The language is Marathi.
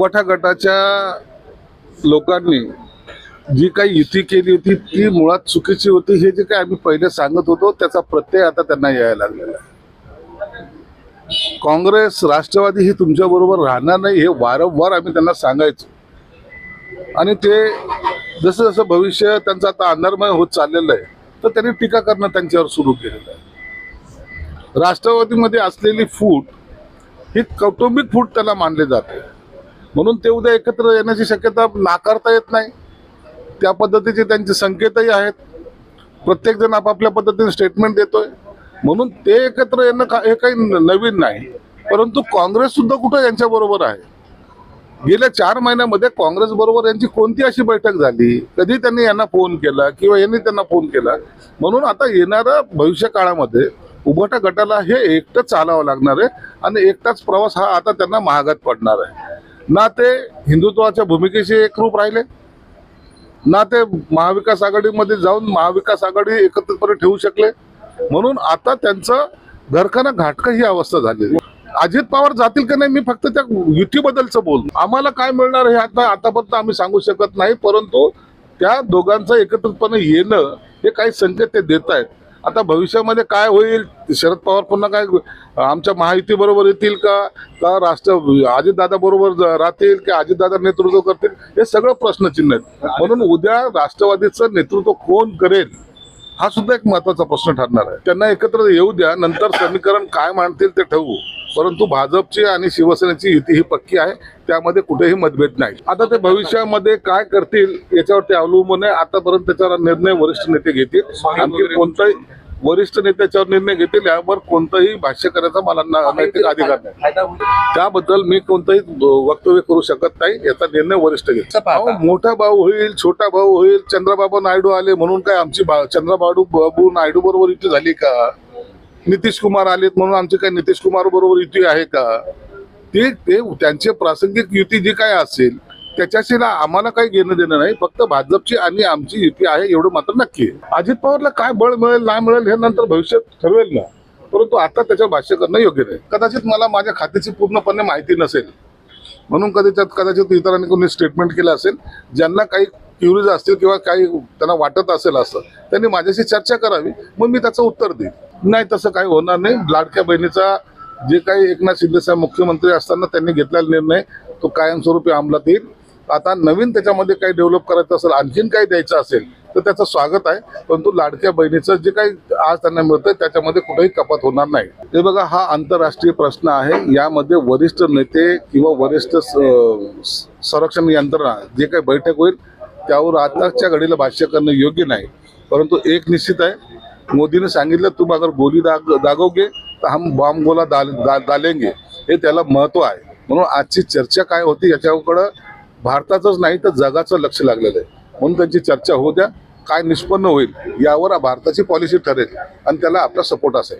उबाठा गटाच्या लोकांनी जी काही युती केली होती ती मुळात चुकीची होती हे जे काही आम्ही पहिले सांगत होतो त्याचा प्रत्यय आता त्यांना यायला लागलेला आहे. काँग्रेस राष्ट्रवादी ही तुमच्या बरोबर राहणार नाही हे वारंवार आम्ही त्यांना सांगायचो. आणि ते जसं जसं भविष्य त्यांचं आता अंधारमय होत चाललेलं आहे तर त्यांनी टीका करणं त्यांच्यावर सुरू केलेलं आहे. राष्ट्रवादीमध्ये असलेली फूट ही कौटुंबिक फूट त्याला मानले जाते. म्हणून ते उद्या एकत्र येण्याची शक्यता नाकारता येत नाही. त्या पद्धतीचे त्यांचे संकेतही आहेत. प्रत्येकजण आपापल्या पद्धतीने स्टेटमेंट देतोय. म्हणून ते एकत्र येणं का- हे काही न- नवीन नाही. परंतु काँग्रेस सुद्धा कुठं यांच्या बरोबर आहे? गेल्या चार महिन्यामध्ये काँग्रेस बरोबर यांची कोणती अशी बैठक झाली? कधी त्यांनी यांना फोन केला किंवा यांनी त्यांना फोन केला? म्हणून आता येणाऱ्या भविष्य काळामध्ये उभटा गटाला हे एकटंच चालावं लागणार आहे आणि एकटाच प्रवास हा आता त्यांना महागात पडणार आहे. ना ते हिंदुत्वाच्या भूमिकेशी एकरूप राहिले ना ते महाविकास आघाडीमध्ये जाऊन महाविकास आघाडी एकत्रितपणे ठेवू शकले. म्हणून आता त्यांचं घरखाना घाटकं ही अवस्था झाली अजित पवार जातील का नाही मी फक्त त्या युतीबद्दलचं बोल आम्हाला काय मिळणार हे आता आतापर्यंत आम्ही सांगू शकत नाही परंतु त्या दोघांचं एकत्रितपणे येणं हे काही संकेत ते देत आहेत. आता भविष्यामध्ये काय होईल? शरद पवार पुन्हा काय आमच्या महायुती बरोबर येतील का? का राष्ट्र अजितदादा बरोबर राहतील की अजितदादा नेतृत्व करतील? हे सगळं प्रश्नचिन्ह आहेत. म्हणून उद्या राष्ट्रवादीचं नेतृत्व कोण करेल? हा सुद्धा एक महत्त्वाचा प्रश्न ठरणार आहे. त्यांना एकत्र येऊ द्या. नंतर समीकरण काय मांडतील ते ठरवू. परंतु भाजपची आणि शिवसेनेची युती ही पक्की आहे त्यामध्ये कुठेही मतभेद नाही. आता ते भविष्यामध्ये काय करतील याच्यावर ते अवलंबून आहे. आतापर्यंत त्याच्यावर निर्णय वरिष्ठ नेते घेतील. आणखी कोणताही वरिष्ठ नेते त्याच्यावर निर्णय घेतील यावर कोणताही भाष्य करायचा मला नैतिक अधिकार नाही. त्याबद्दल मी कोणतंही वक्तव्य करू शकत नाही. याचा निर्णय वरिष्ठ अहो, मोठा भाऊ होईल छोटा भाऊ होईल चंद्रबाबू नायडू आले म्हणून काय आमची चंद्रबाबू बाबू नायडू बरोबर युती झाली का? नितीश कुमार आलेत म्हणून आमची काय नितीश कुमार बरोबर युती आहे का? ते ते त्यांचे प्रासंगिक युती जी काय असेल त्याच्याशी ना आम्हाला काही घेणं देणं नाही. फक्त भाजपची आणि आमची युती आहे एवढं मात्र नक्की आहे. अजित पवारला काय बळ मिळेल ना मिळेल हे नंतर भविष्यात ठरवेल ना. परंतु आता त्याच्यावर भाष्य करणं योग्य नाही. कदाचित मला माझ्या खात्याची पूर्णपणे माहिती नसेल. म्हणून कदाचित कदाचित इतरांनी कोणी स्टेटमेंट केलं असेल ज्यांना काही क्युरीज असतील किंवा काही त्यांना वाटत असेल असं त्यांनी माझ्याशी चर्चा करावी मग मी त्याचं उत्तर देईन. नाही तसं काही होणार नाही. लाडक्या बहिणीचा जे काही एकनाथ शिंदे साहेब मुख्यमंत्री असताना त्यांनी घेतलेला निर्णय तो कायमस्वरूपी अंमलात येईल. आता नवीन त्याच्यामध्ये काही डेव्हलप करायचं असेल आणखीन काही द्यायचं असेल तर त्याचं स्वागत आहे. परंतु लाडक्या बहिणीचं जे काही आज त्यांना मिळतं त्याच्यामध्ये कुठेही कपात होणार नाही. हे बघा हा आंतरराष्ट्रीय प्रश्न आहे. यामध्ये वरिष्ठ नेते किंवा वरिष्ठ स- संरक्षण यंत्रणा जे काही बैठक होईल त्यावर आताच्या घडीला भाष्य करणं योग्य नाही. परंतु एक निश्चित आहे मोदीने सांगितलं तुम अगर गोली दाग दागोगे तर हम बॉम्ब गोला दाल दा, दालेंगे हे त्याला महत्त्व आहे. म्हणून आजची चर्चा काय होती याच्याकडं भारताचंच नाही तर जगाचं लक्ष लागलेलं आहे. म्हणून त्यांची चर्चा होऊ द्या. काय निष्पन्न होईल यावर भारताची पॉलिसी ठरेल. आणि त्याला आपला सपोर्ट असेल.